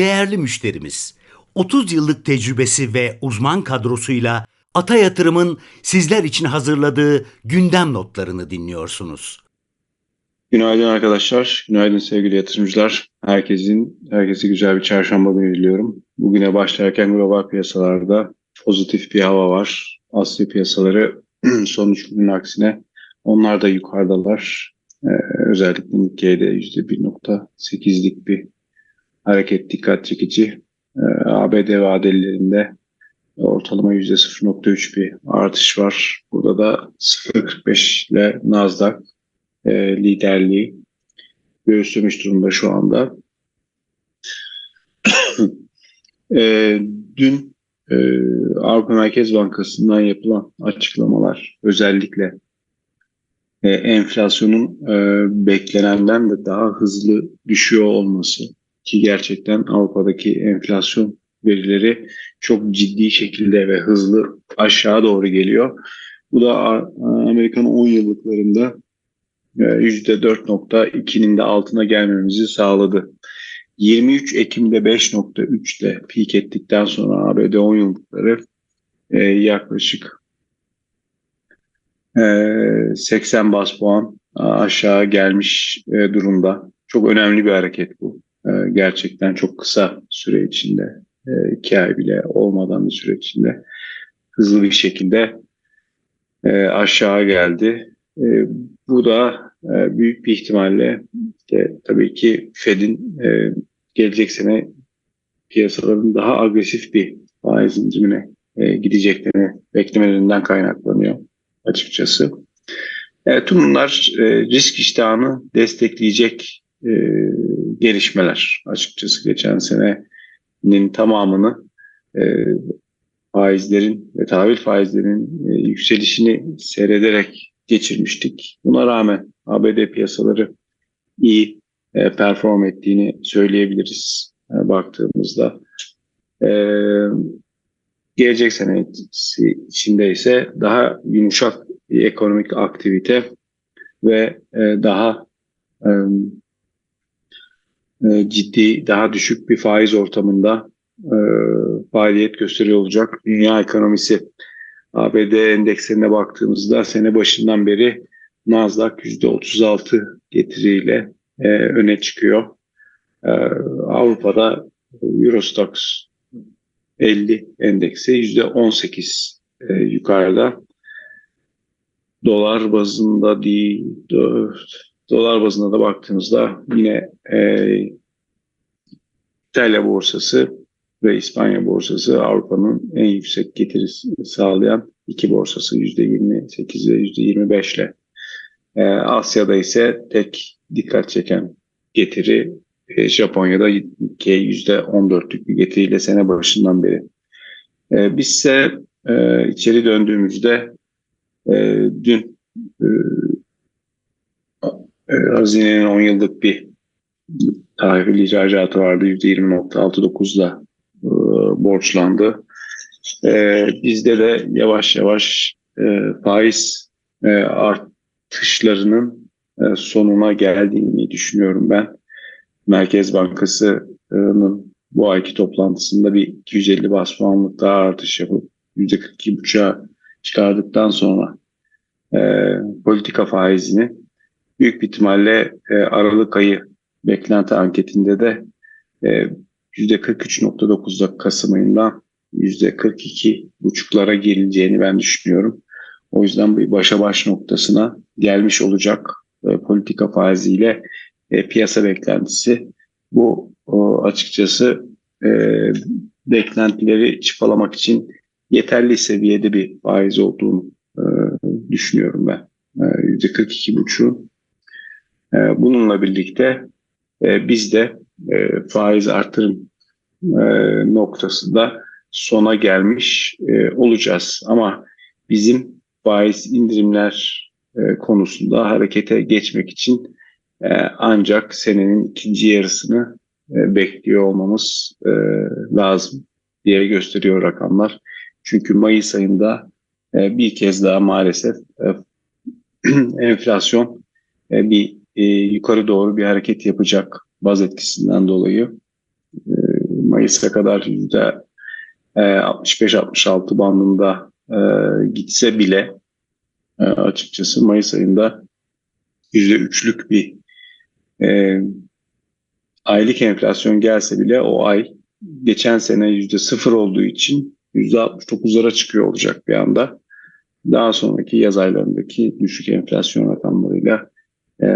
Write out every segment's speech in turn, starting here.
değerli müşterimiz. 30 yıllık tecrübesi ve uzman kadrosuyla Ata Yatırım'ın sizler için hazırladığı gündem notlarını dinliyorsunuz. Günaydın arkadaşlar, günaydın sevgili yatırımcılar. Herkesin, herkese güzel bir çarşamba günü diliyorum. Bugüne başlarken global piyasalarda pozitif bir hava var. Asya piyasaları son üç günün aksine onlar da yukarıdalar. Ee, özellikle Nikkei'de %1.8'lik bir hareket dikkat çekici. Ee, ABD vadelilerinde ortalama %0.3 bir artış var. Burada da 0.45 ile Nasdaq e, liderliği göğüslemiş durumda şu anda. e, dün e, Avrupa Merkez Bankası'ndan yapılan açıklamalar özellikle enflasyonun e, beklenenden de daha hızlı düşüyor olması ki gerçekten Avrupa'daki enflasyon verileri çok ciddi şekilde ve hızlı aşağı doğru geliyor. Bu da Amerikan 10 yıllıklarında %4.2'nin de altına gelmemizi sağladı. 23 Ekim'de 5.3'te peak ettikten sonra ABD 10 yıllıkları e, yaklaşık e, 80 bas puan aşağı gelmiş e, durumda. Çok önemli bir hareket bu. E, gerçekten çok kısa süre içinde, e, iki ay bile olmadan bir süre içinde hızlı bir şekilde e, aşağı geldi. E, bu da e, büyük bir ihtimalle işte, tabii ki Fed'in gelecek sene piyasaların daha agresif bir faiz indirimine gideceklerini beklemelerinden kaynaklanıyor açıkçası. E, tüm bunlar risk iştahını destekleyecek gelişmeler açıkçası geçen senenin tamamını e, faizlerin ve tahvil faizlerinin e, yükselişini seyrederek geçirmiştik. Buna rağmen ABD piyasaları iyi e, perform ettiğini söyleyebiliriz e, baktığımızda. E, gelecek sene içinde ise daha yumuşak bir ekonomik aktivite ve e, daha e, e, ciddi, daha düşük bir faiz ortamında e, faaliyet gösteriyor olacak dünya ekonomisi. ABD endekslerine baktığımızda sene başından beri Nasdaq %36 getiriyle e, öne çıkıyor. Avrupa'da Eurostox 50 endeksi %18 e, yukarıda. Dolar bazında değil, dolar bazında da baktığımızda yine e, İtalya borsası ve İspanya borsası Avrupa'nın en yüksek getirisi sağlayan iki borsası %28 ve %25 ile. E, Asya'da ise tek dikkat çeken getiri e, Japonya'da %14'lük bir getiriyle sene başından beri. E, biz ise e, içeri döndüğümüzde e, dün e, Hazine'nin 10 yıllık bir tahvil ihracatı vardı. %20.69'da e, borçlandı. E, bizde de yavaş yavaş e, faiz e, artışlarının e, sonuna geldiğini düşünüyorum ben. Merkez Bankası'nın bu ayki toplantısında bir 250 bas puanlık daha artış yapıp %42,5'a çıkardıktan sonra e, politika faizini büyük bir ihtimalle e, Aralık ayı beklenti anketinde de e, %43.9'da Kasım ayında %42.5'lara gelineceğini ben düşünüyorum. O yüzden bir başa baş noktasına gelmiş olacak e, politika faiziyle e, piyasa beklentisi. Bu o, açıkçası e, beklentileri çıpalamak için yeterli seviyede bir faiz olduğunu e, düşünüyorum ben. E, %42,5'u. E, bununla birlikte e, biz de e, faiz artırım noktasında sona gelmiş olacağız. Ama bizim faiz indirimler konusunda harekete geçmek için ancak senenin ikinci yarısını bekliyor olmamız lazım diye gösteriyor rakamlar. Çünkü Mayıs ayında bir kez daha maalesef enflasyon bir e, yukarı doğru bir hareket yapacak baz etkisinden dolayı. E, Mayıs'a kadar yüzde e, 65-66 bandında e, gitse bile e, açıkçası Mayıs ayında yüzde üçlük bir e, aylık enflasyon gelse bile o ay geçen sene yüzde sıfır olduğu için yüzde 69'lara çıkıyor olacak bir anda. Daha sonraki yaz aylarındaki düşük enflasyon rakamlarıyla e,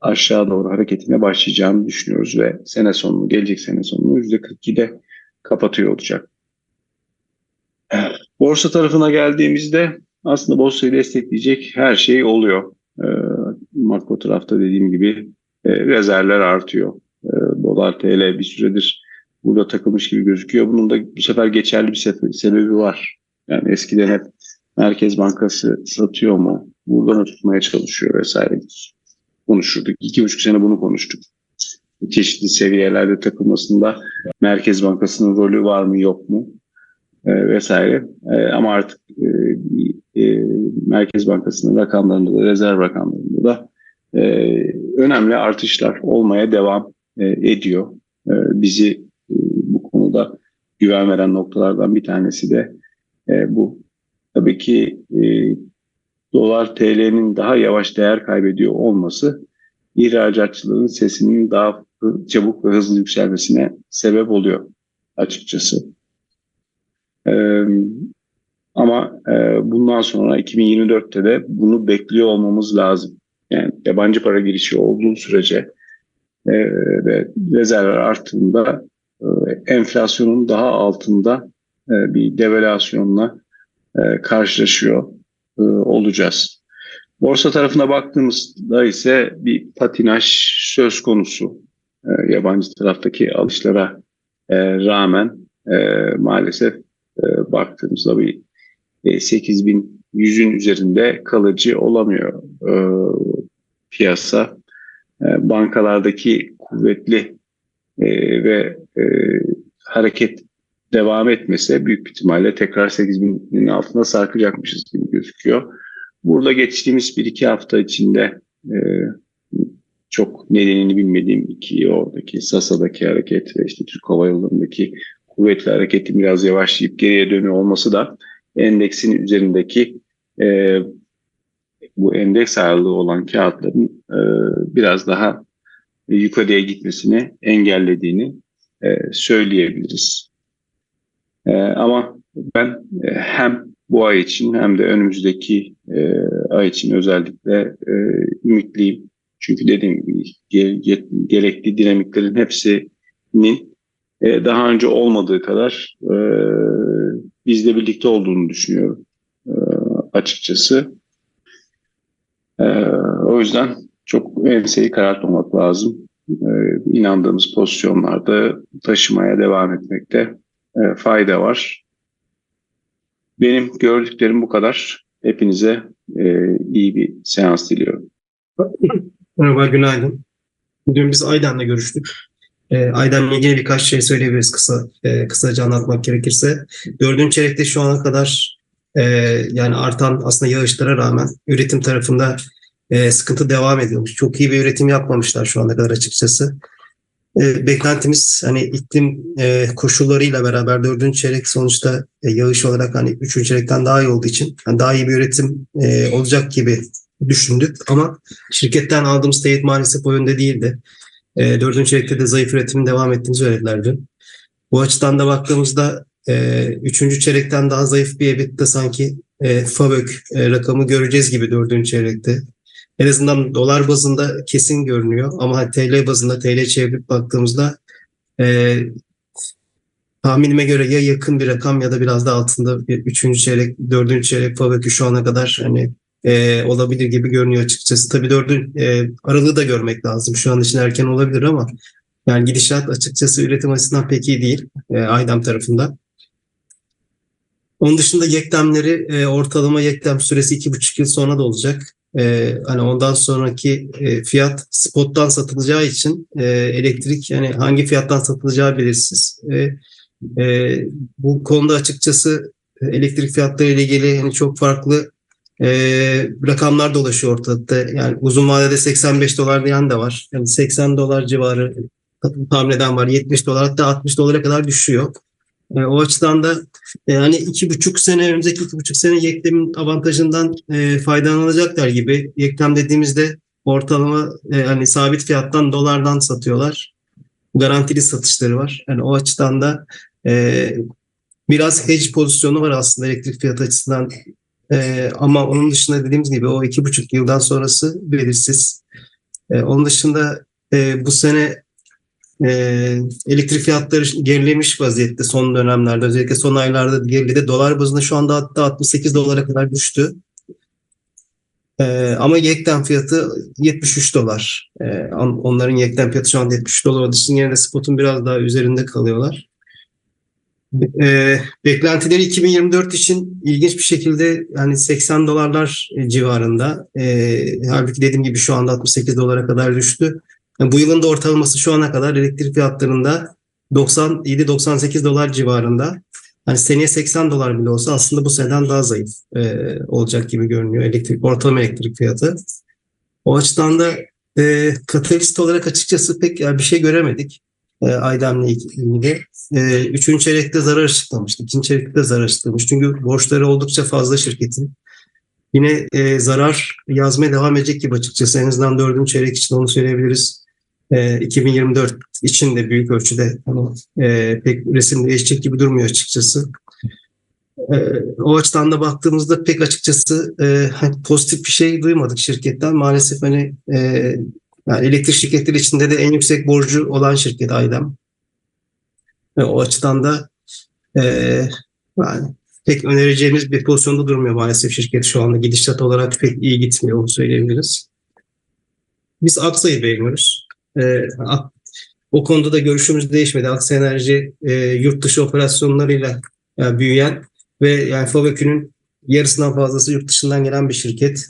aşağı doğru hareketine başlayacağını düşünüyoruz ve sene sonunu, gelecek sene sonunu %42'de kapatıyor olacak. Evet, Borsa tarafına geldiğimizde aslında borsayı destekleyecek her şey oluyor. E, makro tarafta dediğim gibi e, rezervler artıyor. E, dolar TL bir süredir burada takılmış gibi gözüküyor. Bunun da bu sefer geçerli bir sebe- sebebi var. Yani eskiden hep Merkez Bankası satıyor mu? Buradan tutmaya çalışıyor vesaire konuşurduk. İki buçuk sene bunu konuştuk. Çeşitli seviyelerde takılmasında Merkez Bankası'nın rolü var mı yok mu e, vesaire. E, ama artık e, e, Merkez Bankası'nın rakamlarında da rezerv rakamlarında da e, önemli artışlar olmaya devam e, ediyor. E, bizi e, bu konuda güven veren noktalardan bir tanesi de e, bu. Tabii ki e, dolar TL'nin daha yavaş değer kaybediyor olması ihracatçıların sesinin daha çabuk ve hızlı yükselmesine sebep oluyor açıkçası. Ee, ama e, bundan sonra 2024'te de bunu bekliyor olmamız lazım. Yani yabancı para girişi olduğu sürece e, ve rezervler arttığında e, enflasyonun daha altında e, bir devalüasyonla e, karşılaşıyor e, olacağız. Borsa tarafına baktığımızda ise bir patinaj söz konusu. E, yabancı taraftaki alışlara e, rağmen maalesef baktığımızda bir e, 8100'ün üzerinde kalıcı olamıyor piyasa. Bankalardaki kuvvetli ve hareket devam etmese büyük bir ihtimalle tekrar 8000'in altına sarkacakmışız gibi gözüküyor. Burada geçtiğimiz bir iki hafta içinde e, çok nedenini bilmediğim iki oradaki Sasa'daki hareket ve işte Türk Hava Yolları'ndaki kuvvetli hareketin biraz yavaşlayıp geriye dönüyor olması da endeksin üzerindeki e, bu endeks ağırlığı olan kağıtların e, biraz daha yukarıya gitmesini engellediğini e, söyleyebiliriz. E, ama ben e, hem bu ay için hem de önümüzdeki e, ay için özellikle e, ümitliyim. Çünkü dediğim gibi ge- ge- gerekli dinamiklerin hepsinin e, daha önce olmadığı kadar e, bizle birlikte olduğunu düşünüyorum e, açıkçası. E, o yüzden çok enseyi karartmamak lazım. E, inandığımız pozisyonlarda taşımaya devam etmekte e, fayda var. Benim gördüklerim bu kadar. Hepinize e, iyi bir seans diliyorum. Merhaba, günaydın. Dün biz Aydan'la görüştük. E, Aydan'la ilgili birkaç şey söyleyebiliriz kısa, e, kısaca anlatmak gerekirse. Dördüncü çeyrekte şu ana kadar e, yani artan aslında yağışlara rağmen üretim tarafında e, sıkıntı devam ediyormuş. Çok iyi bir üretim yapmamışlar şu ana kadar açıkçası. E, beklentimiz hani iklim e, koşullarıyla beraber dördüncü çeyrek sonuçta e, yağış olarak hani üçüncü çeyrekten daha iyi olduğu için hani daha iyi bir üretim e, olacak gibi düşündük ama şirketten aldığımız teyit maalesef o yönde değildi. E, dördüncü çeyrekte de zayıf üretimin devam ettiğini söylediler dün. Bu açıdan da baktığımızda e, üçüncü çeyrekten daha zayıf bir EBITDA sanki e, FAVÖK e, rakamı göreceğiz gibi dördüncü çeyrekte. En azından dolar bazında kesin görünüyor ama hani TL bazında TL çevirip baktığımızda e, tahminime göre ya yakın bir rakam ya da biraz da altında bir üçüncü çeyrek, dördüncü çeyrek FAVÖK'ü şu ana kadar hani e, olabilir gibi görünüyor açıkçası. Tabii dördün e, aralığı da görmek lazım. Şu an için erken olabilir ama yani gidişat açıkçası üretim açısından pek iyi değil e, Aydem tarafında. Onun dışında yeklemleri e, ortalama yeklem süresi iki buçuk yıl sonra da olacak. E, hani ondan sonraki e, fiyat spottan satılacağı için e, elektrik yani hangi fiyattan satılacağı belirsiz. E, e, bu konuda açıkçası elektrik fiyatları ile ilgili yani çok farklı e, rakamlar dolaşıyor ortalıkta. Yani uzun vadede 85 dolar diyen de var. Yani 80 dolar civarı tahmin eden var. 70 dolar hatta 60 dolara kadar düşüyor. E, o açıdan da e, yani iki buçuk sene önümüzdeki iki buçuk sene Yeklem'in avantajından e, faydalanacaklar gibi. Yeklem dediğimizde ortalama e, hani sabit fiyattan dolardan satıyorlar. Garantili satışları var. Yani o açıdan da e, biraz hedge pozisyonu var aslında elektrik fiyatı açısından. E, ama onun dışında dediğimiz gibi o iki buçuk yıldan sonrası belirsiz. E, onun dışında e, bu sene e, elektrik fiyatları gerilemiş vaziyette son dönemlerde özellikle son aylarda geriledi. Dolar bazında şu anda hatta 68 dolara kadar düştü. E, ama yekten fiyatı 73 dolar. E, on- onların yekten fiyatı şu anda 73 dolar olduğu için yine de spotun biraz daha üzerinde kalıyorlar. E, beklentileri 2024 için ilginç bir şekilde yani 80 dolarlar civarında. E, halbuki dediğim gibi şu anda 68 dolara kadar düştü. Bu yılın da ortalaması şu ana kadar elektrik fiyatlarında 97-98 dolar civarında. Hani seneye 80 dolar bile olsa aslında bu seneden daha zayıf e, olacak gibi görünüyor elektrik ortalama elektrik fiyatı. O açıdan da e, katalist olarak açıkçası pek yani bir şey göremedik e, Aydem'le ilgili. E, üçüncü çeyrekte zarar açıklamıştı. ikinci çeyrekte zarar açıklamış. Çünkü borçları oldukça fazla şirketin. Yine e, zarar yazmaya devam edecek gibi açıkçası. En azından dördüncü çeyrek için onu söyleyebiliriz. E, 2024 için de büyük ölçüde hani, e, pek resim değişecek gibi durmuyor açıkçası. E, o açıdan da baktığımızda pek açıkçası e, hani pozitif bir şey duymadık şirketten. Maalesef hani e, yani elektrik şirketleri içinde de en yüksek borcu olan şirket Aydem. E, o açıdan da e, yani pek önereceğimiz bir pozisyonda durmuyor maalesef şirket şu anda. Gidişat olarak pek iyi gitmiyor onu söyleyebiliriz. Biz Aksa'yı beğeniyoruz. E, Ak- o konuda da görüşümüz değişmedi. Aksa Enerji e, yurt dışı operasyonlarıyla yani büyüyen ve yani Fabökü'nün yarısından fazlası yurt dışından gelen bir şirket.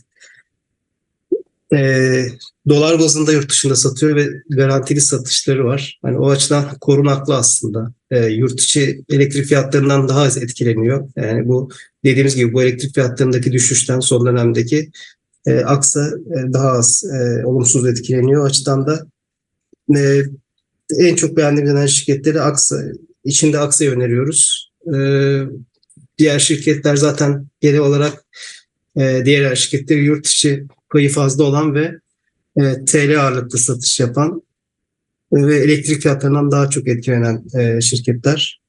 E, dolar bazında yurt dışında satıyor ve garantili satışları var. Hani o açıdan korunaklı aslında. E, yurt içi elektrik fiyatlarından daha az etkileniyor. Yani bu dediğimiz gibi bu elektrik fiyatlarındaki düşüşten son dönemdeki e, Aksa e, daha az e, olumsuz etkileniyor. O açıdan da e, en çok beğendiğimiz şirketleri Aksa. İçinde Aksa'yı öneriyoruz. E, diğer şirketler zaten genel olarak e, diğer şirketleri yurt içi payı fazla olan ve e, TL ağırlıklı satış yapan e, ve elektrik fiyatlarından daha çok etkilenen e, şirketler.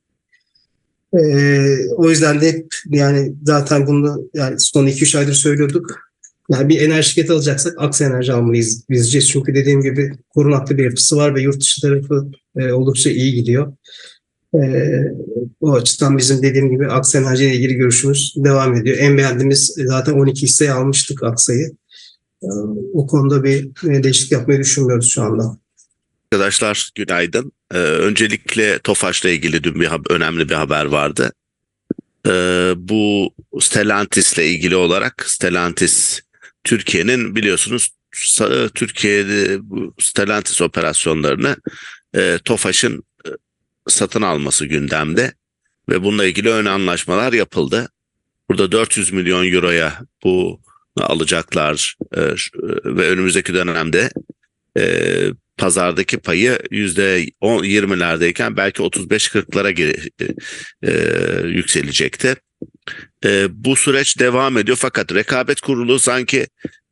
E, o yüzden de hep yani zaten bunu yani son 2-3 aydır söylüyorduk. Yani bir enerji şirketi alacaksak Aksa Enerji almalıyız diyeceğiz. Çünkü dediğim gibi korunaklı bir yapısı var ve yurt dışı tarafı e, oldukça iyi gidiyor. E, o açıdan bizim dediğim gibi Aksa Enerji ile ilgili görüşümüz devam ediyor. En beğendiğimiz zaten 12 hisseyi almıştık Aksa'yı. E, o konuda bir e, değişiklik yapmayı düşünmüyoruz şu anda. Arkadaşlar günaydın. Ee, öncelikle Tofaş'la ilgili dün bir önemli bir haber vardı. Ee, bu Stellantis'le ilgili olarak Stellantis Türkiye'nin biliyorsunuz sa- Türkiye'de bu Stellantis operasyonlarını e, Tofaş'ın e, satın alması gündemde ve bununla ilgili ön anlaşmalar yapıldı. Burada 400 milyon euroya bu alacaklar e, ş- ve önümüzdeki dönemde e, pazardaki payı yüzde 20'lerdeyken belki 35-40'lara geri- e, yükselecekti. E, bu süreç devam ediyor fakat rekabet kurulu sanki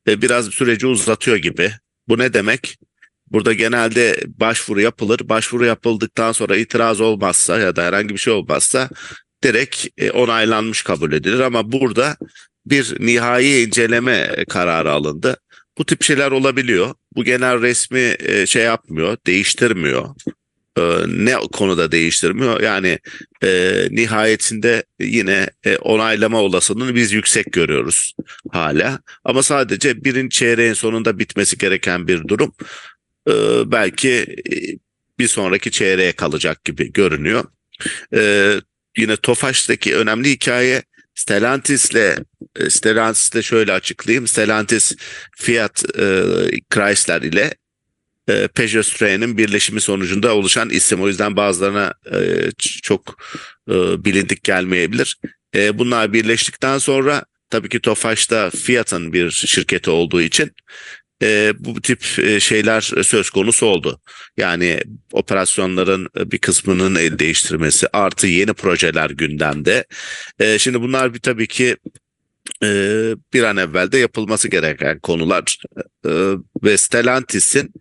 e, biraz süreci uzatıyor gibi. Bu ne demek? Burada genelde başvuru yapılır. Başvuru yapıldıktan sonra itiraz olmazsa ya da herhangi bir şey olmazsa direkt e, onaylanmış kabul edilir ama burada bir nihai inceleme kararı alındı. Bu tip şeyler olabiliyor. Bu genel resmi e, şey yapmıyor, değiştirmiyor. E, ne konuda değiştirmiyor? Yani e, nihayetinde yine e, onaylama olasılığını biz yüksek görüyoruz hala. Ama sadece birinci çeyreğin sonunda bitmesi gereken bir durum. E, belki e, bir sonraki çeyreğe kalacak gibi görünüyor. E, yine Tofaş'taki önemli hikaye Stellantis'le e, Stellantis'le şöyle açıklayayım. Stellantis Fiat e, Chrysler ile e, Peugeot Citroen'in birleşimi sonucunda oluşan isim. O yüzden bazılarına e, çok e, bilindik gelmeyebilir. Bunlar birleştikten sonra tabii ki Tofaş'ta Fiat'ın bir şirketi olduğu için bu tip şeyler söz konusu oldu. Yani operasyonların bir kısmının el değiştirmesi artı yeni projeler gündemde. Şimdi bunlar bir tabii ki bir an evvel de yapılması gereken konular E, ve Stellantis'in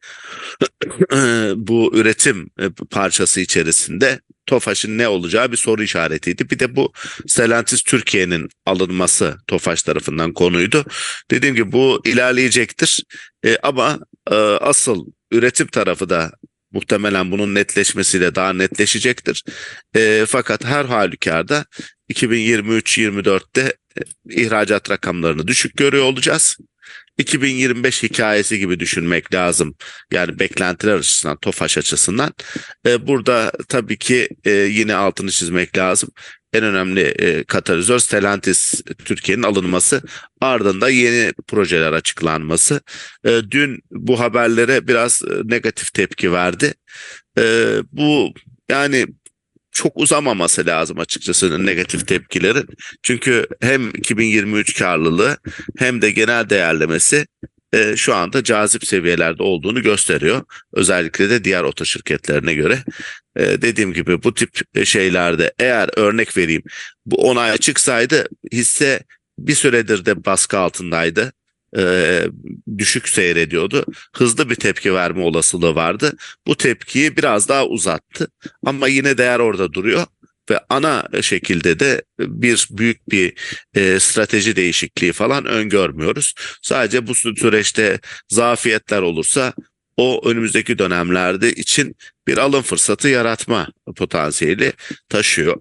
bu üretim e, parçası içerisinde Tofaş'ın ne olacağı bir soru işaretiydi. Bir de bu Stellantis Türkiye'nin alınması Tofaş tarafından konuydu. Dediğim gibi bu ilerleyecektir E, ama e, asıl üretim tarafı da muhtemelen bunun netleşmesiyle daha netleşecektir. E, fakat her halükarda 2023-24'te e, ihracat rakamlarını düşük görüyor olacağız. 2025 hikayesi gibi düşünmek lazım. Yani beklentiler açısından, TOFAŞ açısından. E, burada tabii ki e, yine altını çizmek lazım. En önemli e, katalizör Stellantis Türkiye'nin alınması. Ardında yeni projeler açıklanması. Dün bu haberlere biraz negatif tepki verdi. Bu yani çok uzamaması lazım açıkçası negatif tepkilerin. Çünkü hem 2023 karlılığı hem de genel değerlemesi e, şu anda cazip seviyelerde olduğunu gösteriyor. Özellikle de diğer oto şirketlerine göre. E, dediğim gibi bu tip şeylerde eğer örnek vereyim bu onay çıksaydı hisse bir süredir de baskı altındaydı. E, düşük seyrediyordu. Hızlı bir tepki verme olasılığı vardı. Bu tepkiyi biraz daha uzattı. Ama yine değer orada duruyor ve ana şekilde de bir büyük bir e, strateji değişikliği falan öngörmüyoruz. Sadece bu süreçte zafiyetler olursa o önümüzdeki dönemlerde için bir alım fırsatı yaratma potansiyeli taşıyor.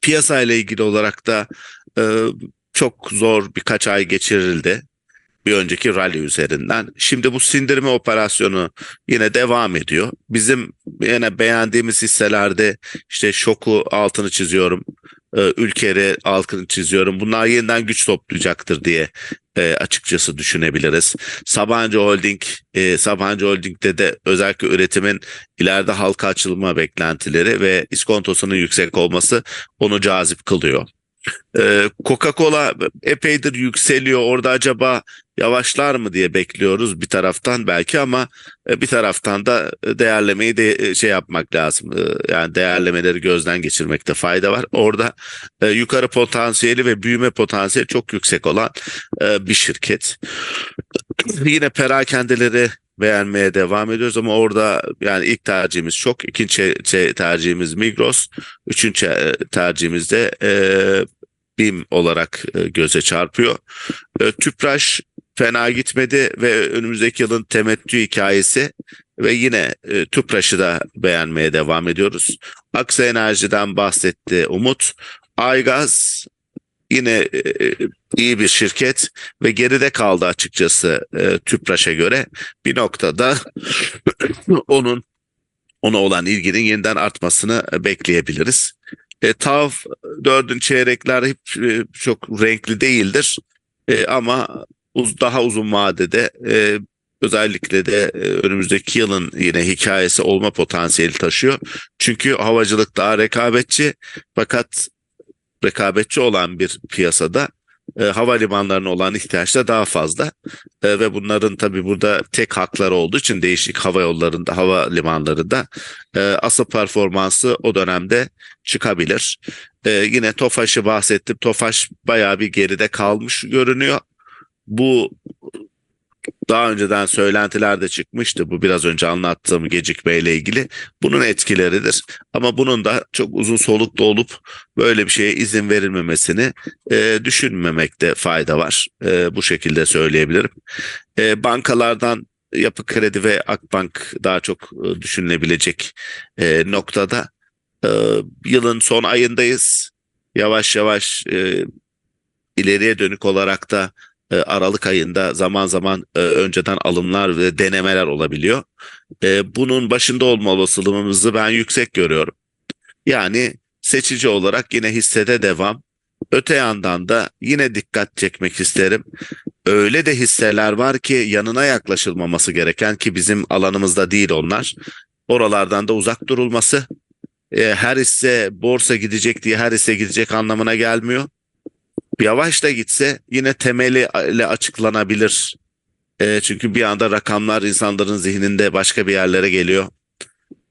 Piyasa ile ilgili olarak da e, çok zor birkaç ay geçirildi bir önceki rally üzerinden. Şimdi bu sindirme operasyonu yine devam ediyor. Bizim yine beğendiğimiz hisselerde işte şoku altını çiziyorum. E, ülkeri altını çiziyorum. Bunlar yeniden güç toplayacaktır diye e, açıkçası düşünebiliriz. Sabancı Holding, e, Sabancı Holding'de de özellikle üretimin ileride halka açılma beklentileri ve iskontosunun yüksek olması onu cazip kılıyor. Ee, Coca-Cola epeydir yükseliyor. Orada acaba yavaşlar mı diye bekliyoruz bir taraftan belki ama e, bir taraftan da değerlemeyi de e, şey yapmak lazım. E, Yani değerlemeleri gözden geçirmekte fayda var. Orada e, yukarı potansiyeli ve büyüme potansiyeli çok yüksek olan e, bir şirket. Yine perakendeleri beğenmeye devam ediyoruz ama orada yani ilk tercihimiz çok, ikinci tercihimiz Migros, üçüncü e, tercihimiz de e, BİM olarak e, göze çarpıyor. E, Tüpraş fena gitmedi ve önümüzdeki yılın temettü hikayesi ve yine e, Tüpraş'ı da beğenmeye devam ediyoruz. Aksa Enerji'den bahsetti Umut. Aygaz yine iyi bir şirket ve geride kaldı açıkçası Tüpraş'a göre. Bir noktada onun ona olan ilginin yeniden artmasını bekleyebiliriz. E, TAV dördün çeyrekler hep e, çok renkli değildir E, ama uz, daha uzun vadede e, özellikle de e, önümüzdeki yılın yine hikayesi olma potansiyeli taşıyor. Çünkü havacılık daha rekabetçi fakat rekabetçi olan bir piyasada e, havalimanlarına olan ihtiyaç da daha fazla E, ve bunların tabii burada tek hakları olduğu için değişik hava yollarında, hava limanlarında e, asıl performansı o dönemde çıkabilir. E, yine Tofaş'ı bahsettim. Tofaş bayağı bir geride kalmış görünüyor. Bu daha önceden söylentiler de çıkmıştı. Bu biraz önce anlattığım gecikmeyle ilgili. Bunun etkileridir. Ama bunun da çok uzun soluklu olup böyle bir şeye izin verilmemesini e, düşünmemekte fayda var. E, bu şekilde söyleyebilirim. E, bankalardan Yapı Kredi ve Akbank daha çok e, düşünülebilecek e, noktada. E, yılın son ayındayız. Yavaş yavaş e, ileriye dönük olarak da e, Aralık ayında zaman zaman e, önceden alımlar ve denemeler olabiliyor. E, bunun başında olma olasılığımızı ben yüksek görüyorum. Yani seçici olarak yine hissede devam. Öte yandan da yine dikkat çekmek isterim. Öyle de hisseler var ki yanına yaklaşılmaması gereken ki bizim alanımızda değil onlar. Oralardan da uzak durulması. Her hisse borsa gidecek diye her hisse gidecek anlamına gelmiyor yavaş da gitse yine temeli ile açıklanabilir E, çünkü bir anda rakamlar insanların zihninde başka bir yerlere geliyor.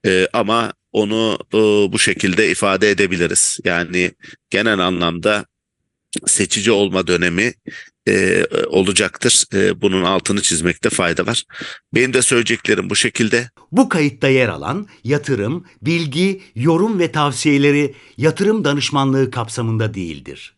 E, ama onu e, bu şekilde ifade edebiliriz. Yani genel anlamda seçici olma dönemi e, olacaktır. E, bunun altını çizmekte fayda var. Benim de söyleyeceklerim bu şekilde. Bu kayıtta yer alan yatırım, bilgi, yorum ve tavsiyeleri yatırım danışmanlığı kapsamında değildir.